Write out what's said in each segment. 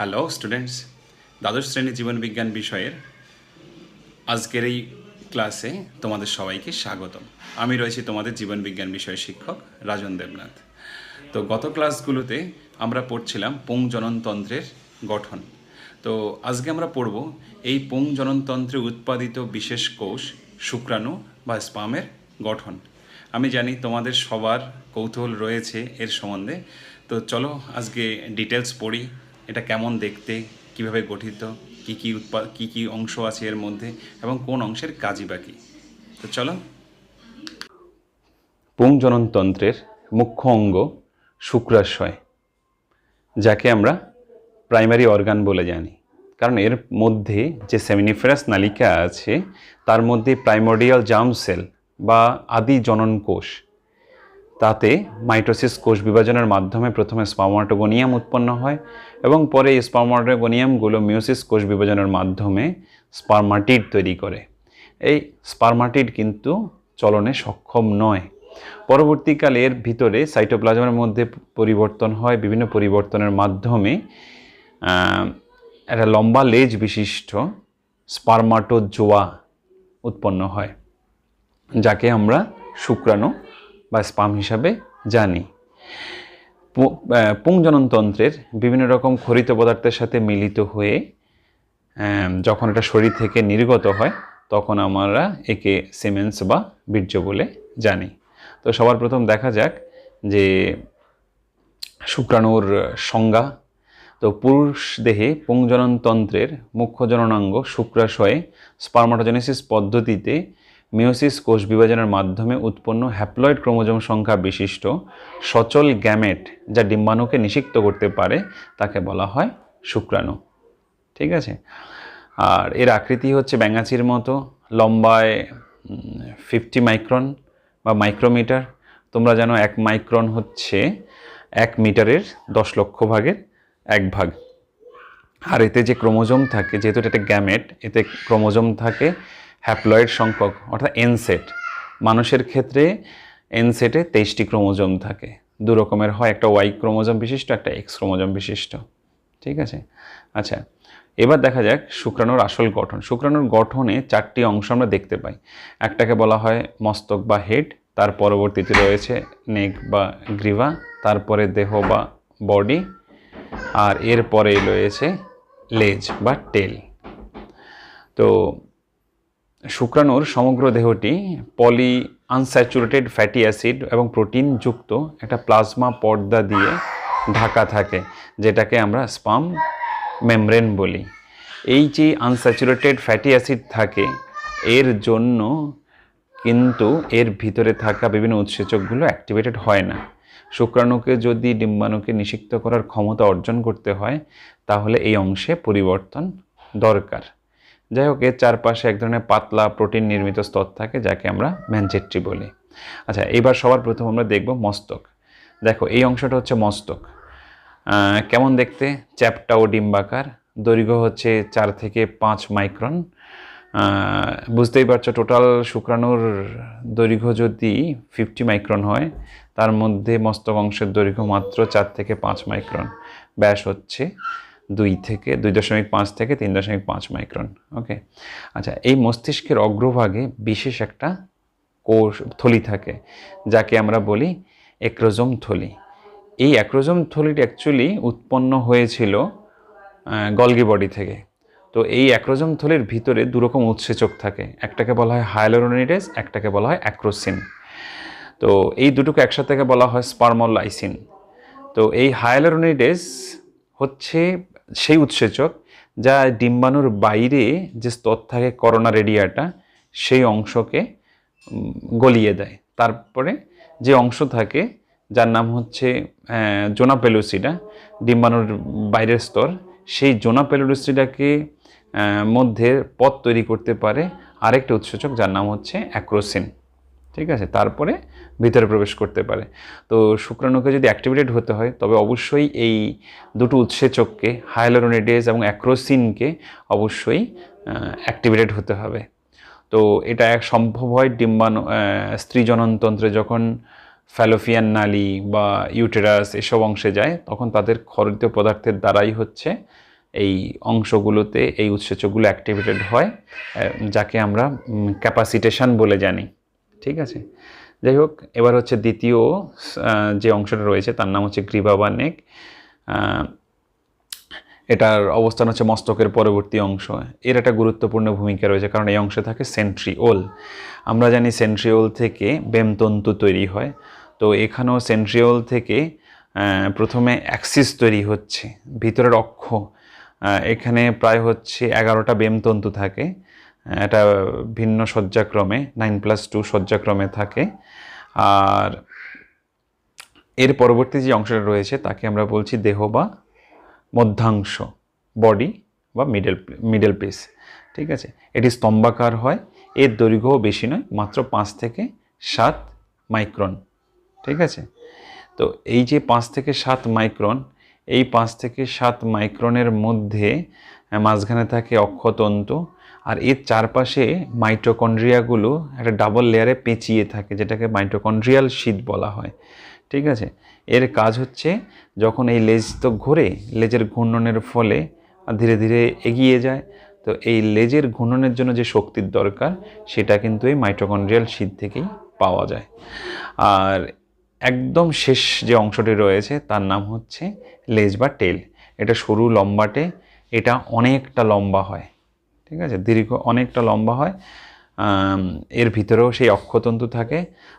Hello students দ্বাদশ শ্রেণি জীবনবিজ্ঞান বিষয়ের আজকের এই ক্লাসে তোমাদের সবাইকে স্বাগতম। আমি রয়েছি তোমাদের জীবনবিজ্ঞান বিষয়ের শিক্ষক রাজন দেবনাথ। তো গত ক্লাসগুলোতে আমরা পড়ছিলাম পুং জননতন্ত্রের গঠন। তো আজকে আমরা পড়ব এই পুং জননতন্ত্রে উৎপাদিত বিশেষ কোষ শুক্রাণু বা স্পামের গঠন। আমি জানি তোমাদের সবার কৌতূহল রয়েছে এর সম্বন্ধে। তো চলো আজকে ডিটেলস পড়ি। এটা কেমন দেখতে, কীভাবে গঠিত, কি কি উৎপাদ কি কি অংশ আছে এর মধ্যে এবং কোন অংশের কাজই বাকি তো চলো। পুংজননতন্ত্রের মুখ্য অঙ্গ শুক্রাশয়, যাকে আমরা প্রাইমারি অর্গান বলে জানি। কারণ এর মধ্যে যে সেমিনিফেরাস নালিকা আছে, তার মধ্যে প্রাইমোডিয়াল জাম সেল বা আদি জনন কোষ তাতে মাইটোসিস কোষ বিভাজনের মাধ্যমে প্রথমে স্পার্মাটোগোনিয়াম উৎপন্ন হয় এবং পরে স্পার্মাটোগোনিয়ামগুলো মিওসিস কোষ বিভাজনের মাধ্যমে স্পার্মাটিড তৈরি করে। এই স্পার্মাটিড কিন্তু চলনে সক্ষম নয়। পরবর্তীকালে এর ভিতরে সাইটোপ্লাজমের মধ্যে পরিবর্তন হয়, বিভিন্ন পরিবর্তনের মাধ্যমে একটা লম্বা লেজ বিশিষ্ট স্পার্মাটোজোয়া উৎপন্ন হয়, যাকে আমরা শুক্রাণু বা স্পাম হিসাবে জানি। পুংজননতন্ত্রের বিভিন্ন রকম খরিত পদার্থের সাথে মিলিত হয়ে যখন এটা শরীর থেকে নির্গত হয়, তখন আমরা একে সিমেন্স বা বীর্য বলে জানি। তো সবার প্রথম দেখা যাক যে শুক্রাণুর সংজ্ঞা। তো পুরুষ দেহে পুংজননতন্ত্রের মুখ্য জননাঙ্গ শুক্রাশয়ে স্পার্মাটোজেনেসিস পদ্ধতিতে মিওসিস কোষ বিভাজনের মাধ্যমে উৎপন্ন হ্যাপ্লয়েড ক্রোমোজোম সংখ্যা বিশিষ্ট সচল গ্যামেট যা ডিম্বাণুকে নিষিক্ত করতে পারে, তাকে বলা হয় শুক্রাণু। ঠিক আছে? আর এর আকৃতি হচ্ছে ব্যাঙাচির মতো, লম্বায় ফিফটি মাইক্রন বা মাইক্রোমিটার তোমরা জানো এক মাইক্রন হচ্ছে এক মিটারের দশ লক্ষ ভাগের এক ভাগ। আর এতে যে ক্রোমোজোম থাকে, যেহেতু এটা একটা গ্যামেট, এতে ক্রোমোজোম থাকে হ্যাপ্লয়েড সংখ্যক, অর্থাৎ এনসেট মানুষের ক্ষেত্রে এনসেটে তেইশটি ক্রোমোজোম থাকে। দু রকমের হয়, একটা ওয়াই ক্রোমোজোম বিশিষ্ট, একটা এক্স ক্রোমোজোম বিশিষ্ট। ঠিক আছে? আচ্ছা এবার দেখা যাক শুক্রাণুর আসল গঠন। শুক্রাণুর গঠনে চারটি অংশ আমরা দেখতে পাই। একটাকে বলা হয় মস্তক বা হেড তার পরবর্তীতে রয়েছে নেক বা গ্রীবা তারপরে দেহ বা বডি আর এরপরে রয়েছে লেজ বা টেল তো শুক্রাণুর সমগ্র দেহটি পলি আনস্যাচুরেটেড ফ্যাটি অ্যাসিড এবং প্রোটিন যুক্ত একটা প্লাজমা পর্দা দিয়ে ঢাকা থাকে, যেটাকে আমরা স্পাম মেমব্রেন বলি। এই যে আনস্যাচুরেটেড ফ্যাটি অ্যাসিড থাকে, এর জন্য কিন্তু এর ভিতরে থাকা বিভিন্ন উৎসেচকগুলো অ্যাক্টিভেটেড হয় না। শুক্রাণুকে যদি ডিম্বাণুকে নিষিক্ত করার ক্ষমতা অর্জন করতে হয়, তাহলে এই অংশে পরিবর্তন দরকার। যাই হোক, এর চারপাশে এক ধরনের পাতলা প্রোটিন নির্মিত স্তর থাকে, যাকে আমরা ম্যানচেট্রি বলি। আচ্ছা এবার সবার প্রথম আমরা দেখব মস্তক। দেখো, এই অংশটা হচ্ছে মস্তক। কেমন দেখতে? চ্যাপটা ও ডিম্বাকার। দৈর্ঘ্য হচ্ছে চার থেকে পাঁচ মাইক্রন। বুঝতেই পারছ, টোটাল শুক্রাণুর দৈর্ঘ্য যদি ফিফটি মাইক্রন হয়, তার মধ্যে মস্তক অংশের দৈর্ঘ্য মাত্র চার থেকে পাঁচ মাইক্রন। ব্যাস হচ্ছে দুই থেকে, দুই দশমিক পাঁচ থেকে তিন দশমিক পাঁচ মাইক্রন ওকে আচ্ছা এই মস্তিষ্কের অগ্রভাগে বিশেষ একটা কোষ, থলি থাকে, যাকে আমরা বলি একরোজোম থলি। এই অ্যাক্রোজোম থলিটি অ্যাকচুয়ালি উৎপন্ন হয়েছিল গলগি বডি থেকে। তো এই অ্যাক্রোজোম থলির ভিতরে দুরকম উৎসেচক থাকে, একটাকে বলা হয় হায়ালোরোনিডেস একটাকে বলা হয় অ্যাক্রোসিন। তো এই দুটোকে একসাথে বলা হয় স্পার্মোলাইসিন। তো এই হায়ালোরোনিডেস হচ্ছে সেই উৎসেচক, যা ডিম্বাণুর বাইরে যে স্তর থাকে করোনা রেডিয়াটা, সেই অংশকে গলিয়ে দেয়। তারপরে যে অংশ থাকে, যার নাম হচ্ছে জোনা পেলুসিডা ডিম্বাণুর বাইরের স্তর, সেই জোনা পেলুসিডাকে মধ্যে পথ তৈরি করতে পারে আরেকটা উৎসেচক, যার নাম হচ্ছে অ্যাক্রোসিন। ঠিক আছে? তারপরে ভিতরে প্রবেশ করতে পারে। তো শুক্রাণুকে যদি অ্যাক্টিভেটেড হতে হয় তবে অবশ্যই এই দুটো উৎসেচককে হায়ালোরোনিডেজ এবং অ্যাক্রোসিনকে অবশ্যই অ্যাক্টিভেটেড হতে হবে। তো এটা এক সম্ভব হয় ডিম্বাণু আহ, স্ত্রী জননতন্ত্রে যখন ফ্যালোফিয়ান নালি বা ইউটেরাস এসব অংশে যায় তখন তাদের খরিত পদার্থের দ্বারাই হচ্ছে এই অংশগুলোতে এই উৎসেচকগুলো অ্যাক্টিভেটেড হয় যাকে আমরা ক্যাপাসিটেশন বলে জানি। ঠিক আছে? যাই হোক, এবার হচ্ছে দ্বিতীয় যে অংশটা রয়েছে তার নাম হচ্ছে গ্রীবা বা নেক এটার অবস্থান হচ্ছে মস্তকের পরবর্তী অংশ। এর একটা গুরুত্বপূর্ণ ভূমিকা রয়েছে কারণ এই অংশে থাকে সেন্ট্রিওল। আমরা জানি সেন্ট্রিওল থেকে বেমতন্তু তৈরি হয়। তো এখানেও সেন্ট্রিওল থেকে প্রথমে অ্যাক্সিস তৈরি হচ্ছে, ভিতরের অক্ষ। এখানে প্রায় হচ্ছে এগারোটা বেমতন্তু থাকে। এটা ভিন্ন সজ্জাক্রমে নাইন প্লাস টু সজ্জাক্রমে থাকে। আর এর পরবর্তী যে অংশটা রয়েছে, তাকে আমরা বলছি দেহ বা মধ্যাংশ বডি বা মিডল মিডল পিস ঠিক আছে? এটি স্তম্ভাকার হয়, এর দৈর্ঘ্যও বেশি নয়, মাত্র পাঁচ থেকে সাত মাইক্রন ঠিক আছে? তো এই যে পাঁচ থেকে সাত মাইক্রন এই পাঁচ থেকে সাত মাইক্রনের মধ্যে মাঝখানে থাকে অক্ষতন্তু আর এর চারপাশে মাইটোকন্ড্রিয়াগুলো একটা ডাবল লেয়ারে পেঁচিয়ে থাকে, যেটাকে মাইটোকন্ড্রিয়াল শীত বলা হয়। ঠিক আছে? এর কাজ হচ্ছে যখন এই লেজ তো ঘোরে, লেজের ঘূর্ণনের ফলে ধীরে ধীরে এগিয়ে যায়, তো এই লেজের ঘূর্ণনের জন্য যে শক্তির দরকার, সেটা কিন্তু এই মাইটোকন্ড্রিয়াল শীত থেকেই পাওয়া যায়। আর একদম শেষ যে অংশটি রয়েছে, তার নাম হচ্ছে লেজ বা টেল। এটা সরু লম্বাটে, এটা অনেকটা লম্বা হয়। ঠিক আছে? দীর্ঘ অনেকটা লম্বা হয়। এর ভিতরেও সেই অক্ষতন্তু থাকে।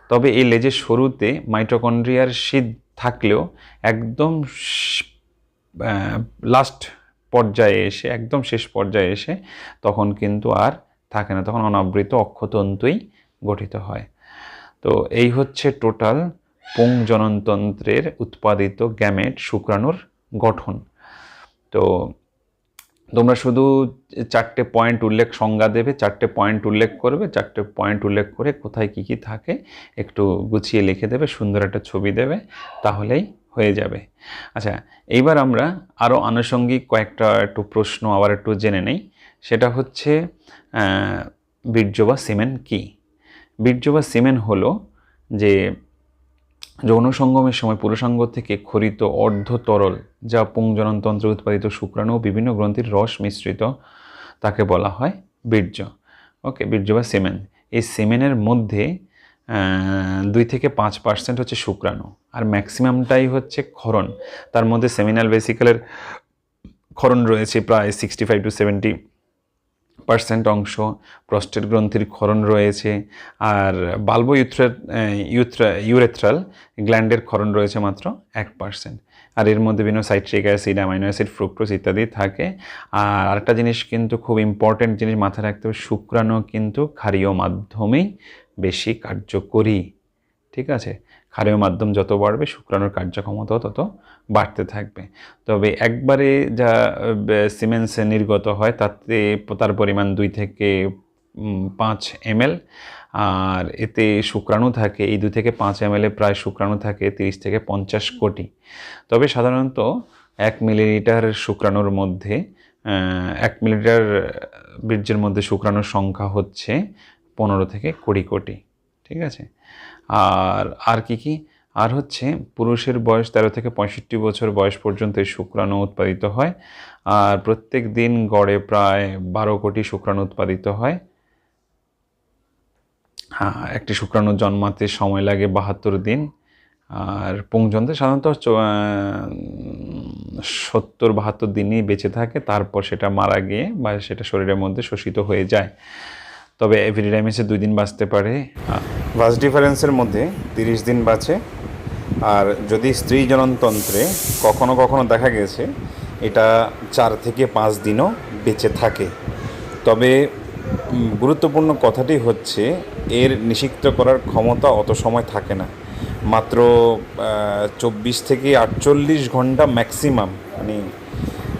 তবে এই লেজের শুরুতে মাইটোকন্ড্রিয়ার শীত থাকলেও একদম লাস্ট পর্যায়ে এসে, একদম শেষ পর্যায়ে এসে তখন কিন্তু আর থাকে না। তখন অনাবৃত অক্ষতন্তুই গঠিত হয়। তো এই হচ্ছে টোটাল পুং জননতন্ত্রের উৎপাদিত গ্যামেট শুক্রাণুর গঠন। তো তোমরা শুধু চারটে পয়েন্ট উল্লেখ সংজ্ঞা দেবে, চারটে পয়েন্ট উল্লেখ করবে, চারটে পয়েন্ট উল্লেখ করে কোথায় কি কি থাকে একটু গুছিয়ে লিখে দেবে, সুন্দর একটা ছবি দেবে, তাহলেই হয়ে যাবে। আচ্ছা এইবার আমরা আরও আনুষঙ্গিক কয়েকটা একটু প্রশ্ন আবার একটু জেনে নেই। সেটা হচ্ছে বীর্য বা সিমেন্ট কী? বীর্য বা সিমেন্ট হলো যে যৌন সঙ্গমের সময় পুরুষাঙ্গ থেকে খরিত অর্ধ তরল যা পুংজননতন্ত্রে উৎপাদিত শুক্রাণু ও বিভিন্ন গ্রন্থির রস মিশ্রিত, তাকে বলা হয় বীর্য। ওকে, বীর্য বা সিমেন। এই সিমেনের মধ্যে দুই থেকে পাঁচ পার্সেন্ট হচ্ছে শুক্রাণু, আর ম্যাক্সিমামটাই হচ্ছে ক্ষরণ। তার মধ্যে সেমিনাল বেসিক্যালের ক্ষরণ রয়েছে প্রায় sixty five to seventy percent অংশ প্রস্টেট গ্রন্থির ক্ষরণ রয়েছে আর বাল্বো ইউথ্রা ইউথ্রা ইউরেথ্রাল গ্ল্যান্ডের ক্ষরণ রয়েছে মাত্র এক পার্সেন্ট আর এর মধ্যে বিভিন্ন citric acid, amino acid, fructose ইত্যাদি থাকে। আর আরেকটা জিনিস কিন্তু খুব ইম্পর্টেন্ট জিনিস মাথায় রাখতে হবে, শুক্রাণু কিন্তু ক্ষারীয় মাধ্যমেই বেশি কার্যকরী, ঠিক আছে? ক্ষারীয় মাধ্যম যত বাড়বে, শুক্রাণুর কার্যক্ষমতাও তত বাড়তে থাকবে। তবে একবারে যা সিমেন্স নির্গত হয়, তাতে তার পরিমাণ দুই থেকে পাঁচ এমএল। আর এতে শুক্রাণু থাকে, এই দুই থেকে পাঁচ এমএল প্রায় শুক্রাণু থাকে, তিরিশ থেকে পঞ্চাশ কোটি। তবে সাধারণত এক মিলিলিটার শুক্রাণুর মধ্যে এক মিলিলিটার বীর্যের মধ্যে শুক্রাণুর সংখ্যা হচ্ছে পনেরো থেকে কুড়ি কোটি, ঠিক আছে? আর আর কি কি? আর হচ্ছে পুরুষের বয়স তেরো থেকে পঁয়ষট্টি বছর বয়স পর্যন্ত এই শুক্রাণু উৎপাদিত হয়। আর প্রত্যেক দিন গড়ে প্রায় বারো কোটি শুক্রাণু উৎপাদিত হয়। হ্যাঁ একটি শুক্রাণু জন্মাতে সময় লাগে বাহাত্তর দিন। আর পুংজন্ত্রে সাধারণত সত্তর বাহাত্তর দিনই বেঁচে থাকে, তারপর সেটা মারা গিয়ে বা সেটা শরীরের মধ্যে শোষিত হয়ে যায়। তবে এভিডিডাইমিসে দুই দিন বাঁচতে পারে। ভাস ডিফারেন্সের মধ্যে তিরিশ দিন বাঁচে। আর যদি স্ত্রী জননতন্ত্রে কখনো কখনো দেখা গেছে, এটা চার থেকে পাঁচ দিনও বেঁচে থাকে। তবে গুরুত্বপূর্ণ কথাটি হচ্ছে, এর নিষিক্ত করার ক্ষমতা অত সময় থাকে না। মাত্র চব্বিশ থেকে আটচল্লিশ ঘণ্টা ম্যাক্সিমাম মানে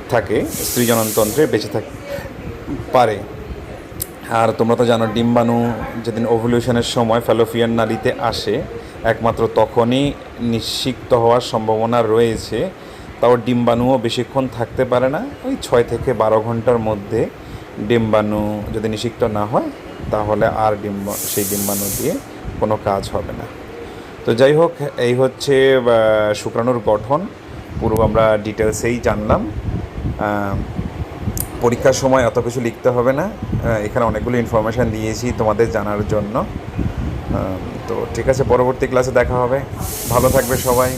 থাকে স্ত্রী জননতন্ত্রে বেঁচে থাক, পারে। আর তোমরা তো জানো, ডিম্বাণু যেদিন ওভলিউশনের সময় ফ্যালোফিয়ান নালীতে আসে, একমাত্র তখনই নিষিক্ত হওয়ার সম্ভাবনা রয়েছে। তাও ডিম্বাণুও বেশিক্ষণ থাকতে পারে না। ওই ছয় থেকে বারো ঘণ্টার মধ্যে ডিম্বাণু যদি নিষিক্ত না হয়, তাহলে আর ডিম্ব, সেই ডিম্বাণু দিয়ে কোনো কাজ হবে না। তো যাই হোক, এই হচ্ছে শুক্রাণুর গঠন। পুরো আমরা ডিটেলসেই জানলাম। পরীক্ষার সময় এত কিছু লিখতে হবে না। এখানে অনেকগুলো ইনফরমেশান দিয়েছি তোমাদের জানার জন্য। তো ঠিক আছে, পরবর্তী ক্লাসে দেখা হবে। ভালো থাকবে সবাই।